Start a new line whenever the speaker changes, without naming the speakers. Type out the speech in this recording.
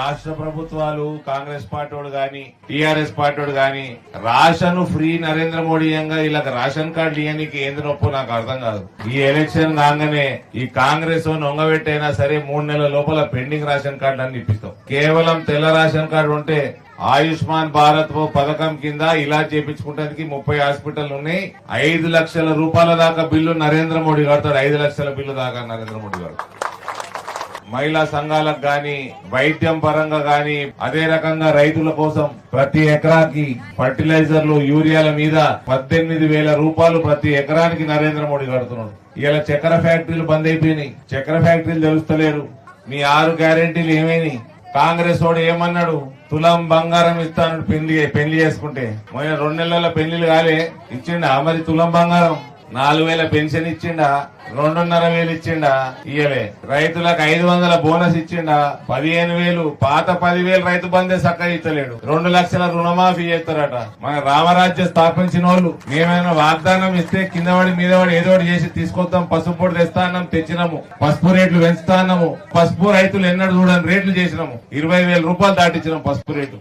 రాష్ట్ర ప్రభుత్వాలు కాంగ్రెస్ పార్టీ వాడు కానీ టీఆర్ఎస్ పార్టీ వాడు కానీ రాషన్ ఫ్రీ నరేంద్ర మోడీ యంగా ఇలా రేషన్ కార్డు ఇవ్వడానికి ఏంది నొప్పు నాకు అర్థం కాదు. ఈ ఎలక్షన్ కాగానే ఈ కాంగ్రెస్ నొంగబెట్టైనా సరే మూడు నెలల లోపల పెండింగ్ రేషన్ కార్డు అని ఇప్పిస్తాం. కేవలం తెల్ల రేషన్ కార్డు ఉంటే ఆయుష్మాన్ భారత్ పథకం కింద ఇలా చేపించుకుంటానికి ముప్పై హాస్పిటల్ ఉన్నాయి. ఐదు లక్షల రూపాయల దాకా బిల్లు నరేంద్ర మోడీ కడతాడు. ఐదు లక్షల బిల్లు దాకా నరేంద్ర మోడీ కడతాడు మహిళా సంఘాలకు గాని వైద్యం పరంగా గాని అదే రకంగా రైతుల కోసం ప్రతి ఎకరాకి ఫర్టిలైజర్లు యూరియాల మీద పద్దెనిమిది వేల రూపాయలు ప్రతి ఎకరానికి నరేంద్ర మోడీ కడుతున్నాడు. ఇలా చక్కెర ఫ్యాక్టరీలు బంద్ అయిపోయినాయి. చక్కెర ఫ్యాక్టరీలు తెలుస్తలేరు. మీ ఆరు గ్యారెంటీలు ఏమైనాయి? కాంగ్రెస్ వాడు ఏమన్నాడు? తులం బంగారం ఇస్తాను పెళ్ళి పెళ్ళి చేసుకుంటే. మొన్న రెండు నెలల పెళ్ళిలు కాలే ఇచ్చిండు? మరి తులం బంగారం? నాలుగు వేల పెన్షన్ ఇచ్చిండా రెండున్నర వేలు ఇచ్చిండా ఇయ్యలే. రైతులకు ఐదు వందల బోనస్ ఇచ్చిండా పదిహేను వేలు పాత పదివేలు రైతు బందే సక్క ఇచ్చలేడు. రెండు లక్షల రుణమాఫీ చేస్తారట. మన రామరాజ్యం స్థాపించిన వాళ్ళు మేమైనా వాగ్దానం ఇస్తే కింద పడి మీద ఏదో చేసి తీసుకొద్దాం పసుపు పొడి తెస్తా అన్నాం తెచ్చినాము. పసుపు రేట్లు పెంచుతా అన్నాము పసుపు రైతులు ఎన్నడూ చూడని రేట్లు చేసినాము. ఇరవై వేల రూపాయలు దాటించినాం పసుపు రేటు.